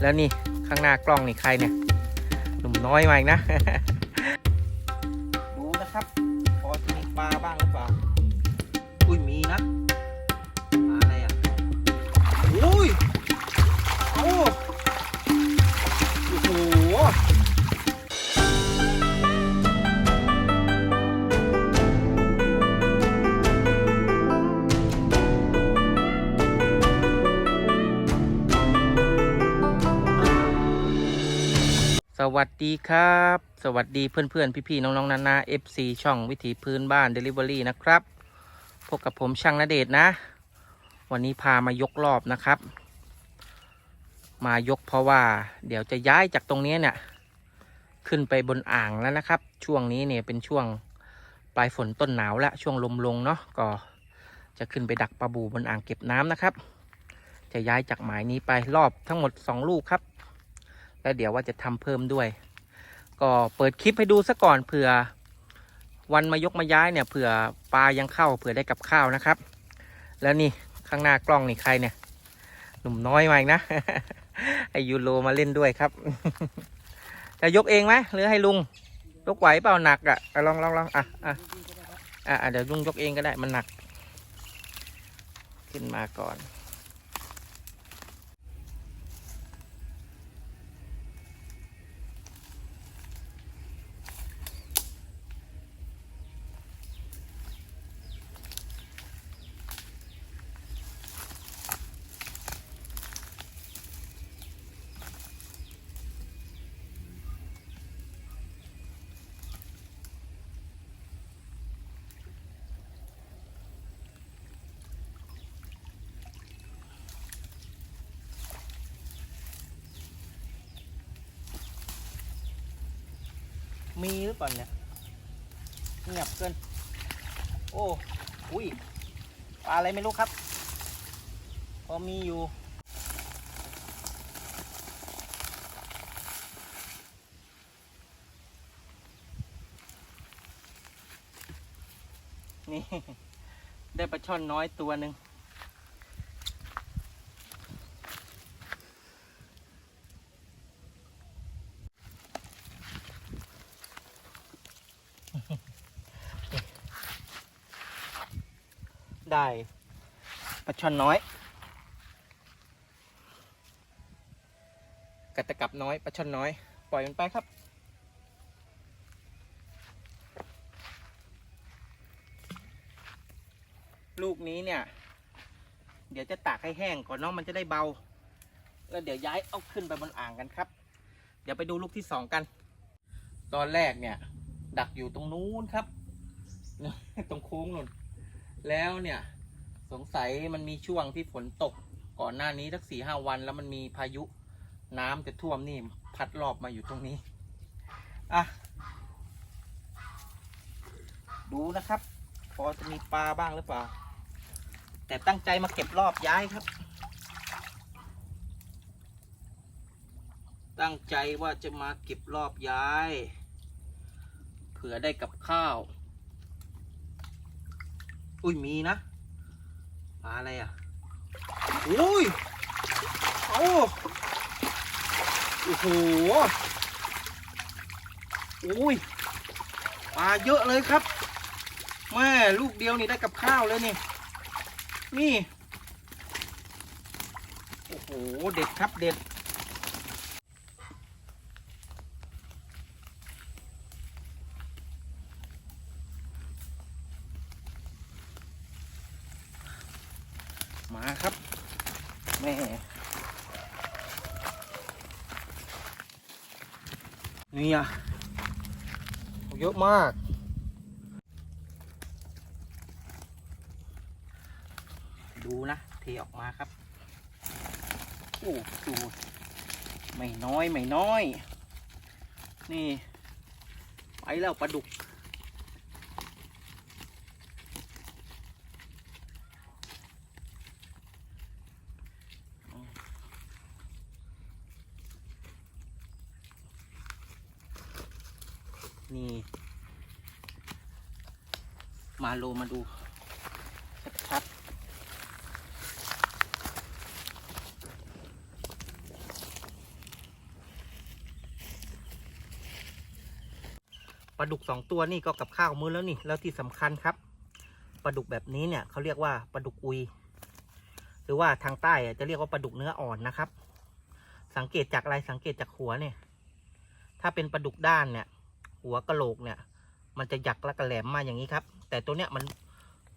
แล้วนี่ข้างหน้ากล้องนี่ใครเนี่ย หนุ่มน้อยมาอีกนะ ดูนะครับ พอจะมีปลาบ้างหรือเปล่า สวัสดีครับ สวัสดีเพื่อนๆพี่ๆน้องๆนานา FC ช่องวิถีพื้นบ้าน Delivery นะครับ พบกับผมช่างนเดชนะ วันนี้พามายกรอบนะครับ มายกเพราะว่า เดี๋ยวจะย้ายจากตรงนี้เนี่ย ขึ้นไปบนอ่างแล้วนะครับ ช่วงนี้เนี่ยเป็นช่วงปลายฝนต้นหนาวแล้วช่วงลมลงเนาะก็จะขึ้นไปดักปลาบูบนอ่างเก็บน้ำนะครับ จะย้ายจากหมายนี้ไปรอบทั้งหมด 2 ลูกครับ แล้วเดี๋ยวว่าจะทำเพิ่มด้วย ก็เปิดคลิปให้ดูซะก่อนเผื่อ วันมายกมาย้ายเนี่ยเผื่อปลายังเข้าเผื่อได้กับข้าวนะครับ แล้วนี่ข้างหน้ากล้องนี่ใครเนี่ย หนุ่มน้อยมาอีกนะไอยูโรมาเล่นด้วยครับจะยกเองไหมหรือให้ลุงยกไหวเปล่าหนักอะลองลองลองอะอะอะเดี๋ยวลุงยกเองก็ได้มันหนัก ขึ้นมาก่อน มีหรือเปล่าเนี่ยเงียบเกิน โอ้อุ้ยปลาอะไรไม่รู้ครับ พอมีอยู่ นี่ ได้ปลาช่อนน้อยตัวหนึ่ง ได้ป ลาช่อนน้อยกระตะกับน้อยปลาช่อนน้อย ปล่อยมันไปครับ ลูกนี้เนี่ย เดี๋ยวจะตากให้แห้งก่อนเนาะมันจะได้เบา แล้วเดี๋ยวย้ายเอาขึ้นไปบนอ่างกันครับ เดี๋ยวไปดูลูกที่สองกัน ตอนแรกเนี่ย ดักอยู่ตรงนู้นครับ ตรงโค้งนู่นแล้วเนี่ย สงสัยมันมีช่วงที่ฝนตกก่อนหน้านี้สักสี่ห้าวัน แล้วมันมีพายุน้ำจะท่วมนี่พัดรอบมาอยู่ตรงนี้ อะ ดูนะครับ พอจะมีปลาบ้างหรือเปล่า แต่ตั้งใจมาเก็บรอบย้ายครับ ตั้งใจว่าจะมาเก็บรอบย้าย เผื่อได้กับข้าว อุ้ยมีนะ ปลาอะไรอะอุ้ยโอ้โอ้โหอุ้ยปลาเยอะเลยครับแม่ลูกเดียวนี่ได้กับข้าวเลยนี่ นี่ โอ้โห เด็ดครับเด็ด มาครับ แม่ นี่อะ เยอะมาก ดูนะ เทออกมาครับ โอ้ดูไม่น้อย ไม่น้อย นี่ ไปแล้วปลาดุก มีมาโลมาดู ชัดๆปลาดุกสองตัวนี่ก็กับข้าวมื้อแล้วนี่ แล้วที่สำคัญครับปลาดุกแบบนี้เนี่ยเขาเรียกว่าปลาดุกอุย หรือว่าทางใต้จะเรียกว่าปลาดุกเนื้ออ่อนนะครับ สังเกตจากอะไรสังเกตจากหัวเนี่ย ถ้าเป็นปลาดุกด้านเนี่ย หัวกะโหลกเนี่ย มันจะหยักและกระแหลมมาอย่างนี้ครับ แต่ตัวเนี้ยมัน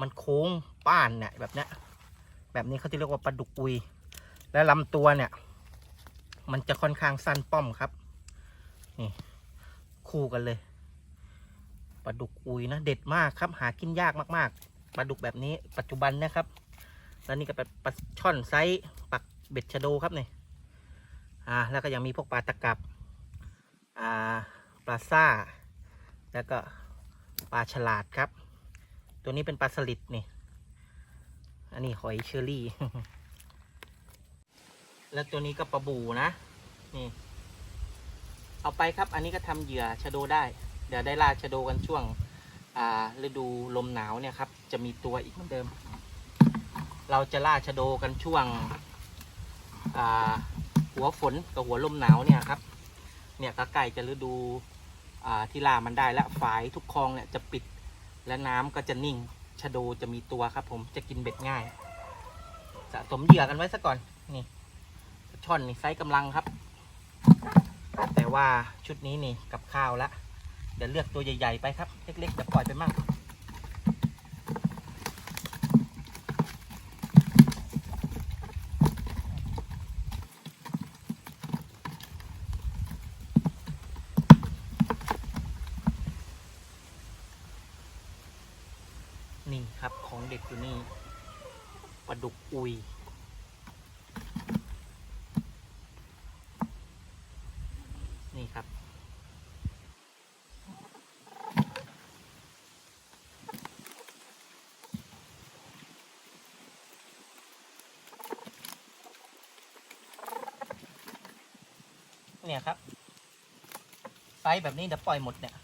มันโค้งป้านเนี่ยแบบเนี้ยแบบนี้เขาจะเรียกว่าปลาดุกอุย และลำตัวเนี่ย มันจะค่อนข้างสั้นป้อมครับนี่คู่กันเลยปลาดุกอุยนะเด็ดมากครับ หากินยากมากๆปลาดุกแบบนี้ปัจจุบันนะครับ แล้วนี่ก็เป็นปลาช่อนไซส์ปักเบ็ดชะโดครับนี่อ่าแล้วก็ยังมีพวกปลาตะกับอ่า ลาซ่า แล้วก็ปลาฉลาดครับ ตัวนี้เป็นปลาสลิดนี่ อันนี้หอยเชอรี่ แล้วตัวนี้ก็ปลาบูนะ นี่ เอาไปครับ อันนี้ก็ทำเหยื่อชะโดได้ เดี๋ยวได้ล่าชะโดกันช่วงอ่าฤดูลมหนาวเนี่ยครับ จะมีตัวอีกเหมือนเดิม เราจะล่าชะโดกันช่วงอ่าหัวฝนกับหัวลมหนาวเนี่ยครับ เนี่ยก็ใกล้จะฤดูอ่า ที่ล่ามันได้แล้วฝายทุกคลองเนี่ยจะปิดและน้ำก็จะนิ่งชะโดจะมีตัวครับ ผมจะกินเบ็ดง่าย สะสมเหยื่อกันไว้ซะก่อนนี่ช่อนนี่ไซส์กำลังครับ แต่ว่าชุดนี้นี่กับข้าวละเดี๋ยวเลือกตัวใหญ่ ๆ ไปครับ เล็ก ๆ จะปล่อยไปมั่ง นี่ครับของเด็กอยู่นี่ปลาดุก อุยนี่ครับ เนี่ยครับ ไซส์แบบนี้เดี๋ยวปล่อยหมดเนี่ย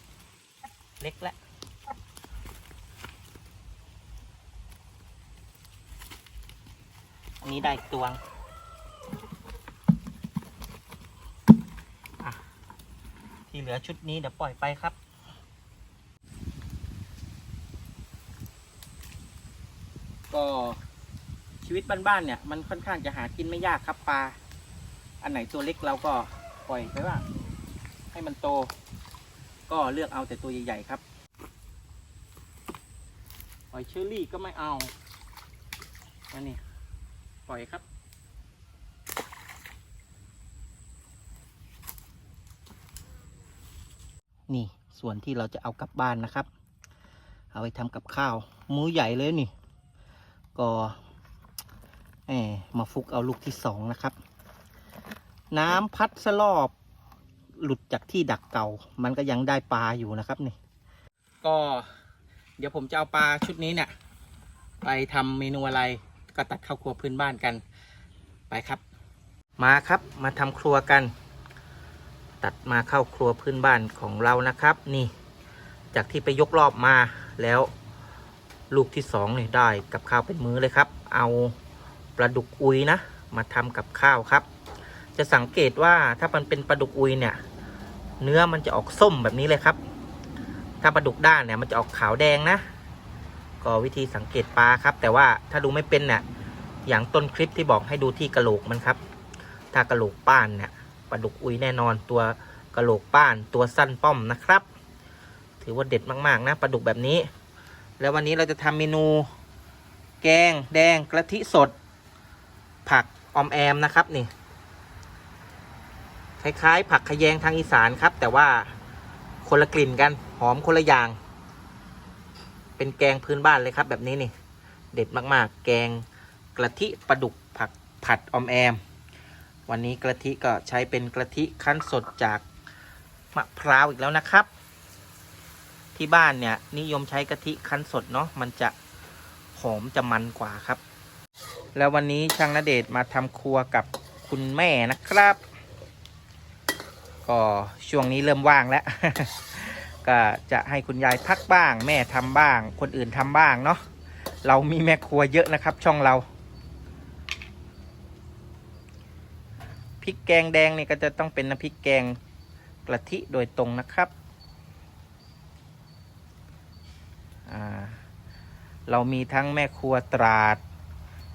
เล็กแล้ว นี้ได้อีกตัวงที่เหลือชุดนี้เดี๋ยวปล่อยไปครับ ก็ชีวิตบ้านๆเนี่ย มันค่อนข้างจะหากินไม่ยากครับปลา อันไหนตัวเล็กเราก็ปล่อยไปว่าให้มันโต ก็เลือกเอาแต่ตัวใหญ่ๆครับปล่อยเชอรี่ก็ไม่เอาอันนี้ ปล่อยครับ นี่ส่วนที่เราจะเอากลับบ้านนะครับ เอาไปทำกับข้าวมื้อใหญ่เลยนี่ ก็แหมมาฟุกเอาลูกที่สองนะครับ น้ำพัดสลอบหลุดจากที่ดักเก่า มันก็ยังได้ปลาอยู่นะครับนี่ ก็เดี๋ยวผมจะเอาปลาชุดนี้เนี่ย ไปทำเมนูอะไร ก็ตัดเข้าวครัวพื้นบ้านกันไปครับ มาครับมาทำครัวกัน ตัดมาเข้าครัวพื้นบ้านของเรานะครับ นี่ จากที่ไปยกรอบมาแล้วลูกที่สองนี่ได้กับข้าวเป็นมื้อเลยครับ เอาปลาดุกอุยนะ มาทำกับข้าวครับ จะสังเกตว่าถ้ามันเป็นปลาดุกอุยเนี่ย เนื้อมันจะออกส้มแบบนี้เลยครับ ถ้าปลาดุกด้านเนี่ยมันจะออกขาวแดงนะ ก็วิธีสังเกตปลาครับ แต่ว่าถ้าดูไม่เป็นเนี่ยอย่างต้นคลิปที่บอกให้ดูที่กระโหลกมันครับ ถ้ากระโหลกป้านเนี่ยปลาดุกอุยแน่นอนตัวกระโหลกป้านตัวสั้นป้อมนะครับ ถือว่าเด็ดมากๆนะปลาดุกแบบนี้ แล้ววันนี้เราจะทำเมนู แกงแดงกะทิสด ผักออมแอมนะครับนี่คล้ายๆ ผักขยงทางอีสานครับ แต่ว่าคนละกลิ่นกันหอมคนละอย่าง เป็นแกงพื้นบ้านเลยครับ แบบนี้นี่ เด็ดมากๆ แกงกะทิปลาดุกผักผัดอมแอม วันนี้กะทิก็ใช้เป็นกะทิคั้นสดจากมะพร้าวอีกแล้วนะครับ ที่บ้านเนี่ยนิยมใช้กะทิคั้นสดเนาะมันจะหอมจะมันกว่าครับ แล้ววันนี้ช่างนเดชมาทำครัวกับคุณแม่นะครับ ก็ช่วงนี้เริ่มว่างแล้ว ก็จะให้คุณยายพักบ้าง แม่ทำบ้าง คนอื่นทำบ้างเนาะเรามีแม่ครัวเยอะนะครับ ช่องเราพริกแกงแดงนี่ก็จะต้องเป็นน้ำพริกแกงกะทิโดยตรงนะครับเรามีทั้งแม่ครัวตราด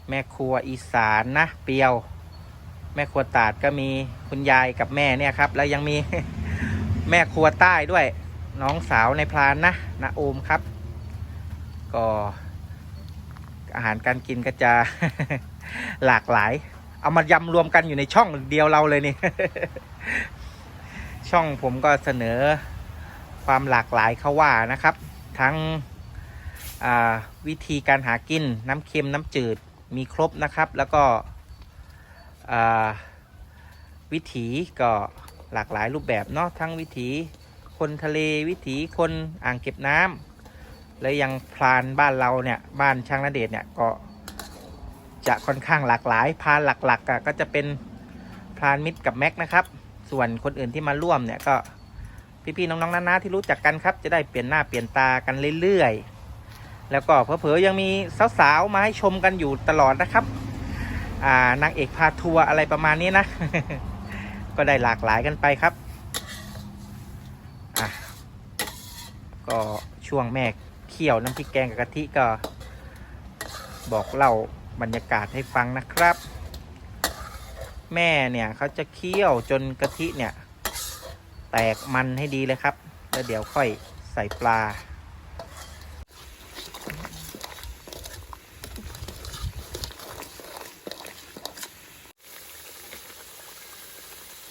แม่ครัวอีสานนะ เปียว แม่ครัวตราดก็มีคุณยายกับแม่เนี่ยครับ แล้วยังมีแม่ครัวใต้ด้วย น้องสาวในพรานนะนาโอมครับ ก็อาหารการกินก็จะหลากหลาย เอามายำรวมกันอยู่ในช่องเดียวเราเลยนี่ ช่องผมก็เสนอความหลากหลายเขาว่านะครับ ทั้งวิธีการหากินน้ำเค็มน้ำจืดมีครบนะครับ แล้วก็วิถีก็หลากหลายรูปแบบเนาะทั้งวิถี คนทะเลวิถีคนอ่างเก็บน้ำและยังพรานบ้านเราเนี่ยบ้านช่างนาเดชเนี่ยก็จะค่อนข้างหลากหลายพรานหลักๆอะก็จะเป็นพรานมิตรกับแม็กนะครับ ส่วนคนอื่นที่มาร่วมเนี่ยก็พี่ๆน้องๆน้าๆที่รู้จักกันครับ จะได้เปลี่ยนหน้าเปลี่ยนตากันเรื่อยๆ แล้วก็เผลอๆยังมีสาวๆมาให้ชมกันอยู่ตลอดนะครับ อ่านางเอกพาทัวร์อะไรประมาณนี้นะ ก็ได้หลากหลายกันไปครับอะ ก็ช่วงแม่เคี่ยวน้ำพริกแกงกับกะทิก็บอกเล่าบรรยากาศให้ฟังนะครับ แม่เนี่ยเขาจะเคี่ยวจนกะทิเนี่ย แตกมันให้ดีเลยครับ แล้วเดี๋ยวค่อยใส่ปลา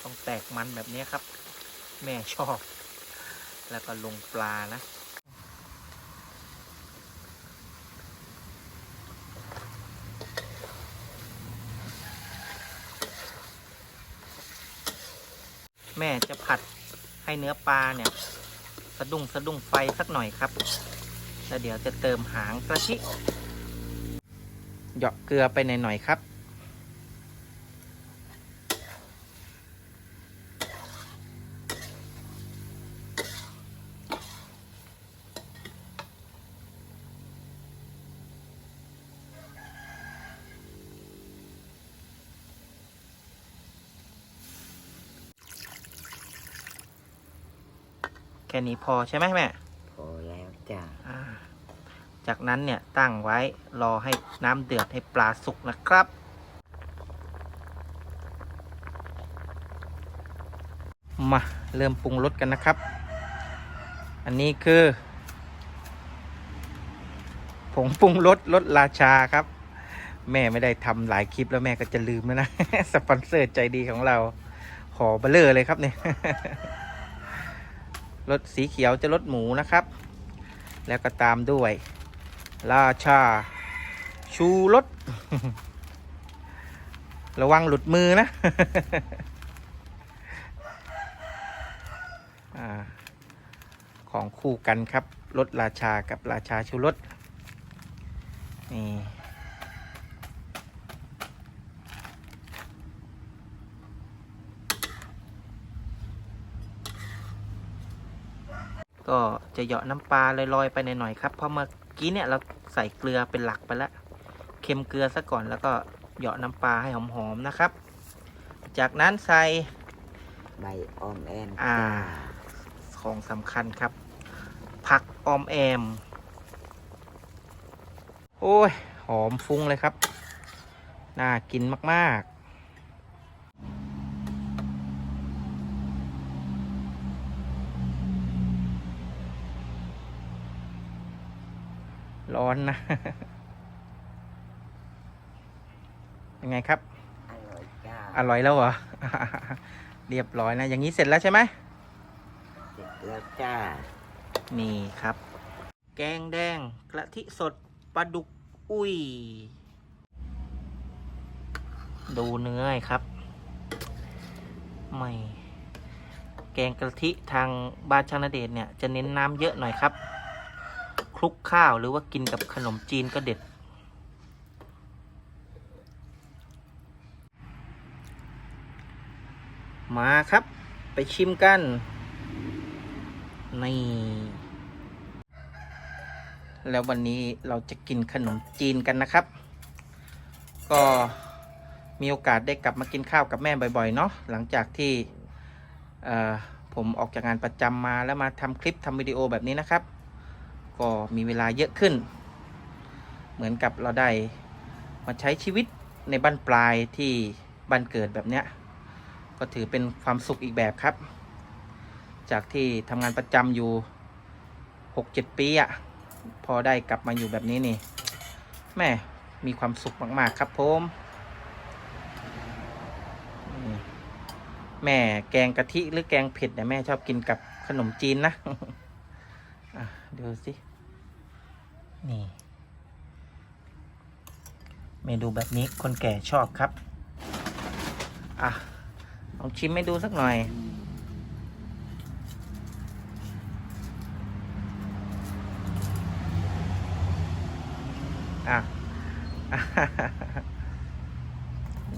ต้องแตกมันแบบนี้ครับ แม่ชอบ แล้วก็ลงปลานะแม่จะผัดให้เนื้อปลาเนี่ย สะดุ้งสะดุ้งไฟสักหน่อยครับ แล้วเดี๋ยวจะเติมหางกระชิเหยาะเกลือไปหน่อยๆครับ แค่นี้พอใช่ไหมแม่ พอแล้วจ้ะอ่าจากนั้นเนี่ยตั้งไว้รอให้น้ำเดือดให้ปลาสุกนะครับ มาเริ่มปรุงรสกันนะครับ อันนี้คือผงปรุงรสรสราชาครับ แม่ไม่ได้ทำหลายคลิปแล้วแม่ก็จะลืมแล้วนะ สปอนเซอร์ใจดีของเรา ขอเบลเลอร์เลยครับเนี่ย รสสีเขียวจะรสหมูนะครับ แล้วก็ตามด้วย ราชา ชูรสระวังหลุดมือนะอของคู่กันครับรสราชากับราชาชูรสนี่ ก็จะเหยาะน้ำปลาลอยๆไปหน่อยๆครับ เพราะเมื่อกี้เนี่ยเราใส่เกลือเป็นหลักไปแล้วเค็มเกลือซะก่อนแล้วก็เหยาะน้ำปลาให้หอมๆนะครับ จากนั้นใส่ใบออมแอนอ่าจ้าของสำคัญครับ ผักออมแอม โอ้ย หอมฟุ้งเลยครับ น่ากินมาก ร้อนนะ ยังไงครับ อร่อยจ้าอร่อยแล้วเหรอ เรียบร้อยนะ อย่างนี้เสร็จแล้วใช่ไหม เสร็จแล้วจ้านี่ครับ แกงแดงกะทิสดปลาดุกอุ้ย ดูเนื้อให้ครับไม่แกงกะทิทางบ้านชางนาเดชเนี่ย จะเน้นน้ำเยอะหน่อยครับค ลุกข้าวหรือว่ากินกับขนมจีนก็เด็ด มาครับ ไปชิมกัน นี่ แล้ววันนี้เราจะกินขนมจีนกันนะครับ ก็มีโอกาสได้กลับมากินข้าวกับแม่บ่อยๆ เนาะหลังจากที่ผมออกจากงานประจำมาแล้วมาทำคลิปทำวิดีโอแบบนี้นะครับ ก็มีเวลาเยอะขึ้น เหมือนกับเราได้มาใช้ชีวิตในบ้านปลายที่บ้านเกิดแบบเนี้ยก็ถือเป็นความสุขอีกแบบครับ จากที่ทำงานประจำอยู่หกเจ็ดปีอะพอได้กลับมาอยู่แบบนี้นี่แม่มีความสุขมากๆครับผมแม่แกงกะทิหรือแกงเผ็ดเนี่ยแม่ชอบกินกับขนมจีนนะอะดูสิ นี่ เมนูแบบนี้คนแก่ชอบครับ อะลองชิมให้ดูสักหน่อย อะ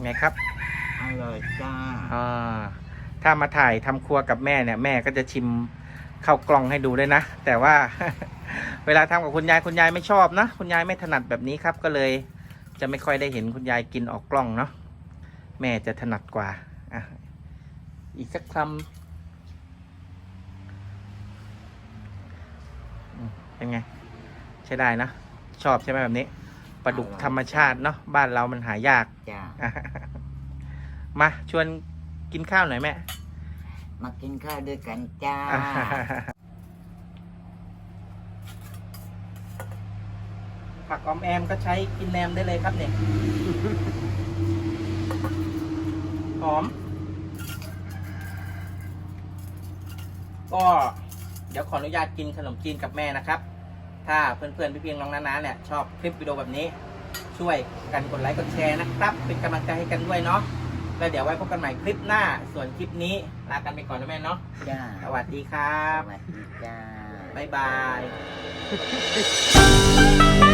ไงครับอร่อยจ้าอ่าถ้ามาถ่ายทำครัวกับแม่เนี่ย แม่ก็จะชิมเข้ากล่องให้ดูด้วยนะ แต่ว่า เวลาทำกับคุณยายคุณยายไม่ชอบนะคุณยายไม่ถนัดแบบนี้ครับ ก็เลยจะไม่ค่อยได้เห็นคุณยายกินออกกล้องเนาะแม่จะถนัดกว่าอะอีกสักคำอืมเป็นไง ใช้ได้นะ ชอบใช่ไหมแบบนี้ปลาดุกธรรมชาติเนาะบ้านเรามันหายากจ้ามาชวนกินข้าวหน่อยแม่ มากินข้าวด้วยกันจ้า ผัก ออมแอมก็ใช้กินแหนมได้เลยครับเนี่ยหอม ก็เดี๋ยวขออนุญาตกินขนมจีนกับแม่นะครับ ถ้าเพื่อนๆพี่เพียงน้องนานาเนี่ยชอบคลิปวิดีโอแบบนี้ ช่วยกันกดไลค์กดแชร์นะครับ เป็นกำลังใจให้กันด้วยเนาะแล้วเดี๋ยวไว้พบกันใหม่คลิปหน้า ส่วนคลิปนี้ลากันไปก่อนนะแม่เนาะจ้าสวัสดีครัสบวัสดีจ้าบ๊ายบาย